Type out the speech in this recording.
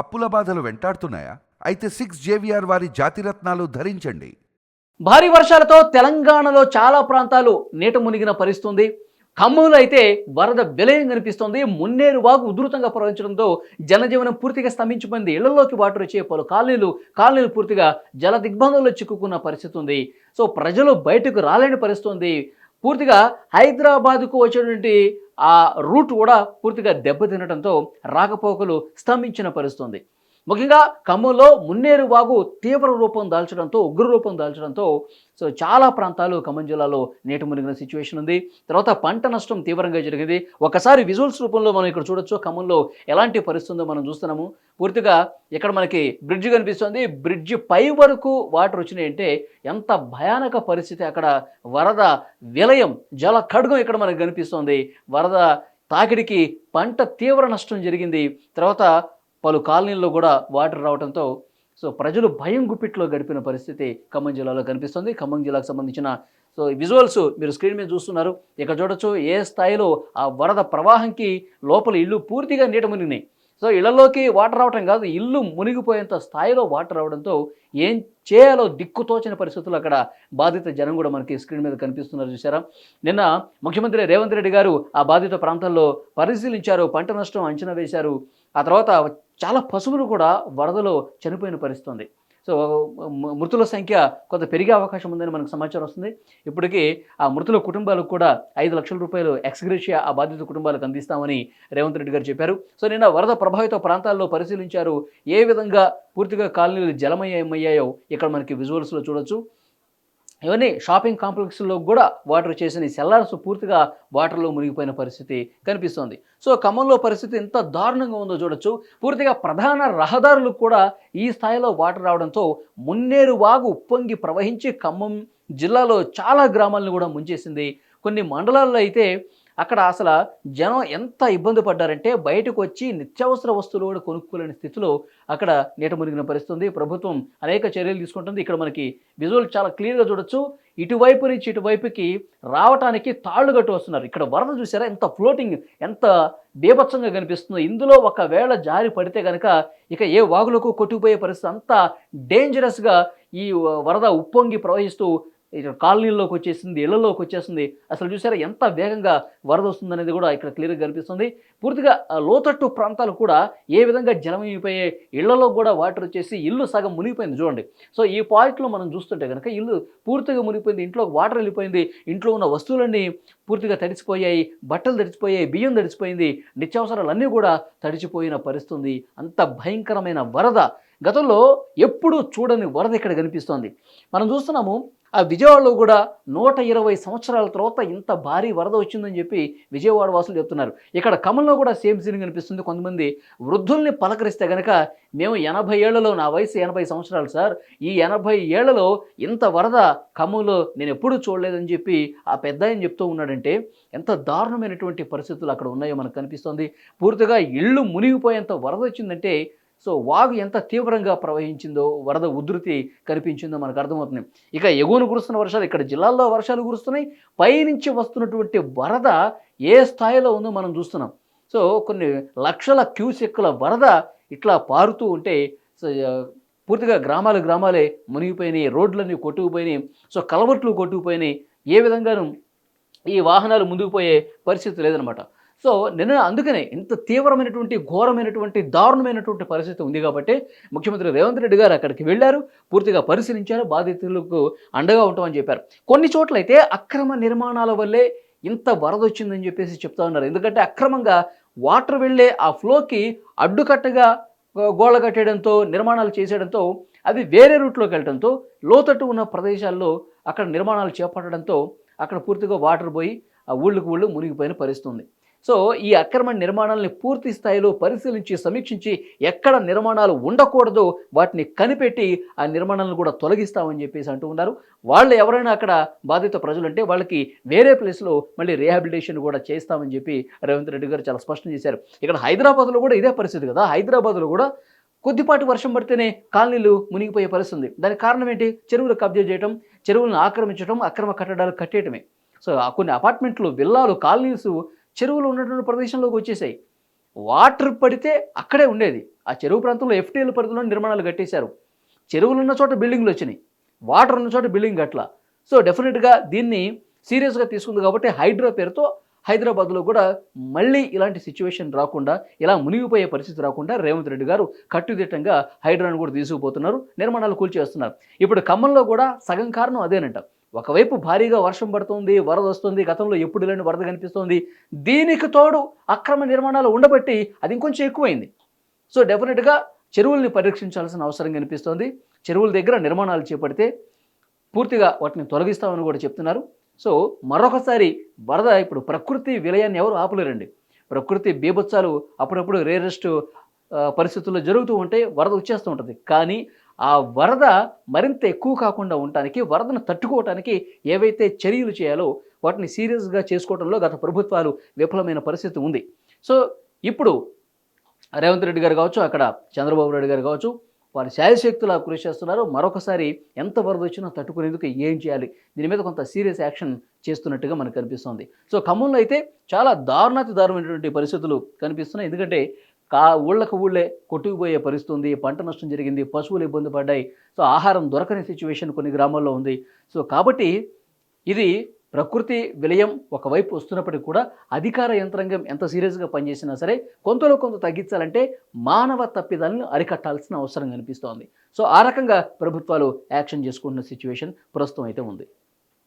అప్పుల బాధలు వెంటాడుతున్నాయా? అయితే సిక్స్ జేవిఆర్ వారి జాతిరత్నాలు ధరించండి. భారీ వర్షాలతో తెలంగాణలో చాలా ప్రాంతాలు నీట మునిగిన పరిస్థితుంది. ఖమ్మంలో అయితే వరద విలయం కనిపిస్తోంది. మున్నేరు వాగు ఉధృతంగా ప్రవహించడంతో జనజీవనం పూర్తిగా స్తంభించిపోయింది. ఇళ్ళలోకి వాటర్ వచ్చే పలు కాలనీలు కాలనీలు పూర్తిగా జల దిగ్బంధంలో చిక్కుకున్న పరిస్థితి ఉంది సో ప్రజలు బయటకు రాలేని పరిస్థితి ఉంది పూర్తిగా హైదరాబాద్కు వచ్చేటువంటి ఆ రూట్ కూడా పూర్తిగా దెబ్బతినడంతో రాకపోకలు స్తంభించిన పరిస్థితుంది ముఖ్యంగా ఖమ్మంలో మున్నేరు వాగు తీవ్ర రూపం దాల్చడంతో ఉగ్ర రూపం దాల్చడంతో సో చాలా ప్రాంతాలు ఖమ్మం జిల్లాలో నీట మునిగిన సిచ్యువేషన్ ఉంది. తర్వాత పంట నష్టం తీవ్రంగా జరిగింది. ఒకసారి విజువల్స్ రూపంలో మనం ఇక్కడ చూడొచ్చు ఖమ్మంలో ఎలాంటి పరిస్థితుందో మనం చూస్తున్నాము. పూర్తిగా ఇక్కడ మనకి బ్రిడ్జ్ కనిపిస్తుంది. బ్రిడ్జ్ పై వరకు వాటర్ వచ్చినాయంటే ఎంత భయానక పరిస్థితి అక్కడ. వరద విలయం జల ఖడ్గం ఇక్కడ మనకు కనిపిస్తోంది. వరద తాకిడికి పంట తీవ్ర నష్టం జరిగింది. తర్వాత పలు కాలనీల్లో కూడా వాటర్ రావడంతో సో ప్రజలు భయం గుప్పిట్లో గడిపిన పరిస్థితి ఖమ్మం జిల్లాలో కనిపిస్తుంది. ఖమ్మం జిల్లాకు సంబంధించిన సో విజువల్స్ మీరు స్క్రీన్ మీద చూస్తున్నారు. ఇక్కడ చూడొచ్చు ఏ స్థాయిలో ఆ వరద ప్రవాహంకి లోపల ఇల్లు పూర్తిగా నీట మునిగినాయి. సో ఇళ్ళలోకి వాటర్ రావటం కాదు ఇల్లు మునిగిపోయేంత స్థాయిలో వాటర్ రావడంతో ఏం చేయాలో దిక్కుతోచిన పరిస్థితులు అక్కడ బాధిత జనం కూడా మనకి స్క్రీన్ మీద కనిపిస్తున్నారు చూసారా నిన్న ముఖ్యమంత్రి రేవంత్ రెడ్డి గారు ఆ బాధిత ప్రాంతాల్లో పరిశీలించారు పంట నష్టం అంచనా వేశారు. ఆ తర్వాత చాలా పశువులు కూడా వరదలో చనిపోయిన పరిస్థితుంది. సో మృతుల సంఖ్య కొంత పెరిగే అవకాశం ఉందని మనకు సమాచారం వస్తుంది. ఇప్పటికీ ఆ మృతుల కుటుంబాలకు కూడా ఐదు లక్షల రూపాయలు ఎక్స్గ్రేషియా ఆ బాధిత కుటుంబాలకు అందిస్తామని రేవంత్ రెడ్డి గారు చెప్పారు. సో నిన్న వరద ప్రభావిత ప్రాంతాల్లో పరిశీలించారు ఏ విధంగా పూర్తిగా కాలనీలు జలమయమయ్యాయో ఇక్కడ మనకి విజువల్స్లో చూడొచ్చు. ఇవన్నీ షాపింగ్ కాంప్లెక్స్లో కూడా వాటర్ చేసిన సెల్లార్స్ పూర్తిగా వాటర్లో మునిగిపోయిన పరిస్థితి కనిపిస్తోంది. సో ఖమ్మంలో పరిస్థితి ఎంత దారుణంగా ఉందో చూడొచ్చు. పూర్తిగా ప్రధాన రహదారులకు కూడా ఈ స్థాయిలో వాటర్ రావడంతో మున్నేరు వాగు ఉప్పొంగి ప్రవహించి ఖమ్మం జిల్లాలో చాలా గ్రామాలను కూడా ముంచేసింది. కొన్ని మండలాల్లో అయితే అక్కడ అసలు జనం ఎంత ఇబ్బంది పడ్డారంటే బయటకు వచ్చి నిత్యావసర వస్తువులు కూడా కొనుక్కోలేని స్థితిలో అక్కడ నీట మునిగిన పరిస్థితి ఉంది ప్రభుత్వం అనేక చర్యలు తీసుకుంటుంది. ఇక్కడ మనకి విజువల్ చాలా క్లియర్గా చూడొచ్చు. ఇటువైపు నుంచి ఇటువైపుకి రావటానికి తాళ్ళు కట్టు వస్తున్నారు. ఇక్కడ వరద చూసారా? ఎంత ఫ్లోటింగ్ ఎంత బీభత్సంగా కనిపిస్తుందో. ఇందులో ఒకవేళ జారి పడితే కనుక ఇక ఏ వాగులకు కొట్టుకుపోయే పరిస్థితి అంత డేంజరస్గా ఈ వరద ఉప్పొంగి ప్రవహిస్తూ కాలనీల్లోకి వచ్చేసింది ఇళ్ళలోకి వచ్చేసింది. అసలు చూసారా ఎంత వేగంగా వరద వస్తుంది అనేది కూడా ఇక్కడ క్లియర్గా కనిపిస్తుంది. పూర్తిగా లోతట్టు ప్రాంతాలు కూడా ఏ విధంగా జలమైపోయే ఇళ్ళలో కూడా వాటర్ వచ్చేసి ఇల్లు సగం మునిగిపోయింది చూడండి. సో ఈ పాయింట్లో మనం చూస్తుంటే కనుక ఇల్లు పూర్తిగా మునిగిపోయింది ఇంట్లో వాటర్ వెళ్ళిపోయింది ఇంట్లో ఉన్న వస్తువులన్నీ పూర్తిగా తడిచిపోయాయి బట్టలు తడిచిపోయాయి బియ్యం తడిచిపోయింది నిత్యావసరాలన్నీ కూడా తడిచిపోయిన పరిస్థితుంది. అంత భయంకరమైన వరద. గతంలో ఎప్పుడూ చూడని వరద ఇక్కడ కనిపిస్తోంది. మనం చూస్తున్నాము ఆ విజయవాడలో కూడా నూట ఇరవై సంవత్సరాల తర్వాత ఇంత భారీ వరద వచ్చిందని చెప్పి విజయవాడ వాసులు చెప్తున్నారు. ఇక్కడ కమల్లో కూడా సేమ్ సీన్ కనిపిస్తుంది. కొంతమంది వృద్ధుల్ని పలకరిస్తే కనుక మేము ఎనభై ఏళ్ళలో నా వయసు ఎనభై సంవత్సరాలు సార్ ఈ ఎనభై ఏళ్ళలో ఇంత వరద ఖమ్మంలో నేను ఎప్పుడూ చూడలేదని చెప్పి ఆ పెద్ద ఆయన చెప్తూ ఉన్నాడంటే ఎంత దారుణమైనటువంటి పరిస్థితులు అక్కడ ఉన్నాయో మనకు కనిపిస్తోంది. పూర్తిగా ఇళ్ళు మునిగిపోయేంత వరద వచ్చిందంటే సో వాగు ఎంత తీవ్రంగా ప్రవహించిందో వరద ఉధృతి కనిపించిందో మనకు అర్థమవుతుంది. ఇక ఎగువను కురుస్తున్న వర్షాలు ఇక్కడ జిల్లాల్లో వర్షాలు కురుస్తున్నాయి. పైనుంచి వస్తున్నటువంటి వరద ఏ స్థాయిలో ఉందో మనం చూస్తున్నాం. సో కొన్ని లక్షల క్యూసెక్కుల వరద ఇట్లా పారుతూ ఉంటే సో, పూర్తిగా గ్రామాలు గ్రామాలే మునిగిపోయినాయి రోడ్లన్నీ కొట్టుకుపోయినాయి సో కలవట్లు కొట్టుకుపోయినాయి. ఏ విధంగానూ ఈ వాహనాలు ముందుకు పోయే పరిస్థితి లేదనమాట సో నిన్న అందుకనే ఇంత తీవ్రమైనటువంటి ఘోరమైనటువంటి దారుణమైనటువంటి పరిస్థితి ఉంది కాబట్టి ముఖ్యమంత్రి రేవంత్ రెడ్డి గారు అక్కడికి వెళ్ళారు పూర్తిగా పరిశీలించారు బాధితులకు అండగా ఉంటామని చెప్పారు. కొన్ని చోట్లయితే అక్రమ నిర్మాణాల వల్లే ఇంత వరద వచ్చిందని చెప్పేసి చెప్తా ఉన్నారు. ఎందుకంటే అక్రమంగా వాటర్ వెళ్ళే ఆ ఫ్లోకి అడ్డుకట్టగా గోళ్ళ కట్టేయడంతో నిర్మాణాలు చేసేయడంతో అవి వేరే రూట్లోకి వెళ్ళడంతో లోతట్టు ఉన్న ప్రదేశాల్లో అక్కడ నిర్మాణాలు చేపట్టడంతో అక్కడ పూర్తిగా వాటర్ పోయి ఆ ఊళ్ళకు ఊళ్ళు మునిగిపోయిన పరిస్థితి ఉంది. సో ఈ అక్రమ నిర్మాణాలని పూర్తి స్థాయిలో పరిశీలించి సమీక్షించి ఎక్కడ నిర్మాణాలు ఉండకూడదో వాటిని కనిపెట్టి ఆ నిర్మాణాలను కూడా తొలగిస్తామని చెప్పేసి అంటూ ఉన్నారు. వాళ్ళు ఎవరైనా అక్కడ బాధిత ప్రజలు అంటే వాళ్ళకి వేరే ప్లేస్లో మళ్ళీ రీహాబిలిటేషన్ కూడా చేస్తామని చెప్పి రేవంత్ రెడ్డి గారు చాలా స్పష్టం చేశారు. ఇక్కడ హైదరాబాద్లో కూడా ఇదే పరిస్థితి కదా. హైదరాబాద్లో కూడా కొద్దిపాటి వర్షం పడితేనే కాలనీలు మునిగిపోయే పరిస్థితి ఉంది దానికి కారణం ఏంటి? చెరువులు కబ్జా చేయడం చెరువులను ఆక్రమించడం అక్రమ కట్టడాలు కట్టేయటమే. సో ఆ కొన్ని అపార్ట్మెంట్లు విల్లాలు కాలనీస్ చెరువులు ఉన్నటువంటి ప్రదేశంలోకి వచ్చేసాయి. వాటర్ పడితే అక్కడే ఉండేది. ఆ చెరువు ప్రాంతంలో ఎఫ్టీఎల్ పరిధిలో నిర్మాణాలు కట్టేశారు. చెరువులు ఉన్న చోట బిల్డింగ్లు వచ్చినాయి. వాటర్ ఉన్న చోట బిల్డింగ్ అట్లా సో డెఫినెట్గా దీన్ని సీరియస్గా తీసుకుంది కాబట్టి హైడ్రా పేరుతో హైదరాబాద్లో కూడా మళ్ళీ ఇలాంటి సిచ్యువేషన్ రాకుండా ఇలా మునిగిపోయే పరిస్థితి రాకుండా రేవంత్ రెడ్డి గారు కట్టుదిట్టంగా హైడ్రాను కూడా తీసుకుపోతున్నారు నిర్మాణాలు కూల్చేస్తున్నారు ఇప్పుడు ఖమ్మంలో కూడా సగం కారణం అదేనంట. ఒకవైపు భారీగా వర్షం పడుతుంది వరద వస్తుంది గతంలో ఎప్పుడు లేని వరద కనిపిస్తుంది. దీనికి తోడు అక్రమ నిర్మాణాలు ఉండబట్టి అది ఇంకొంచెం ఎక్కువైంది. సో డెఫినెట్గా చెరువుల్ని పరిరక్షించాల్సిన అవసరం కనిపిస్తోంది. చెరువుల దగ్గర నిర్మాణాలు చేపడితే పూర్తిగా వాటిని తొలగిస్తామని కూడా చెప్తున్నారు. సో మరొకసారి వరద ఇప్పుడు ప్రకృతి విలయాన్ని ఎవరు ఆపలేరండి. ప్రకృతి బీభత్సాలు అప్పుడప్పుడు రేరెస్ట్ పరిస్థితుల్లో జరుగుతూ ఉంటే వరద వచ్చేస్తూ ఉంటుంది. కానీ ఆ వరద మరింత ఎక్కువ కాకుండా ఉండటానికి వరదను తట్టుకోవటానికి ఏవైతే చర్యలు చేయాలో వాటిని సీరియస్గా చేసుకోవడంలో గత ప్రభుత్వాలు విఫలమైన పరిస్థితి ఉంది. సో ఇప్పుడు రేవంత్ రెడ్డి గారు కావచ్చు అక్కడ చంద్రబాబు నాయుడు గారు కావచ్చు వారి శాయశక్తులా కృషి చేస్తున్నారు. మరొకసారి ఎంత వరద వచ్చినా తట్టుకునేందుకు ఏం చేయాలి? దీని మీద కొంత సీరియస్ యాక్షన్ చేస్తున్నట్టుగా మనకు కనిపిస్తుంది. సో ఖమ్మంలో అయితే చాలా దారుణాతి దారుణమైనటువంటి పరిస్థితులు కనిపిస్తున్నాయి. ఎందుకంటే కా ఊళ్ళకు ఊళ్ళే కొట్టుకుపోయే పరిస్థితి ఉంది పంట నష్టం జరిగింది పశువులు ఇబ్బంది పడ్డాయి సో ఆహారం దొరకని సిచ్యువేషన్ కొన్ని గ్రామాల్లో ఉంది. సో కాబట్టి ఇది ప్రకృతి విలయం ఒకవైపు వస్తున్నప్పటికీ కూడా అధికార యంత్రాంగం ఎంత సీరియస్గా పనిచేసినా సరే కొంతలో కొంత తగ్గించాలంటే మానవ తప్పిదాలను అరికట్టాల్సిన అవసరం కనిపిస్తోంది. సో ఆ రకంగా ప్రభుత్వాలు యాక్షన్ చేసుకుంటున్న సిచ్యువేషన్ ప్రస్తుతం అయితే ఉంది.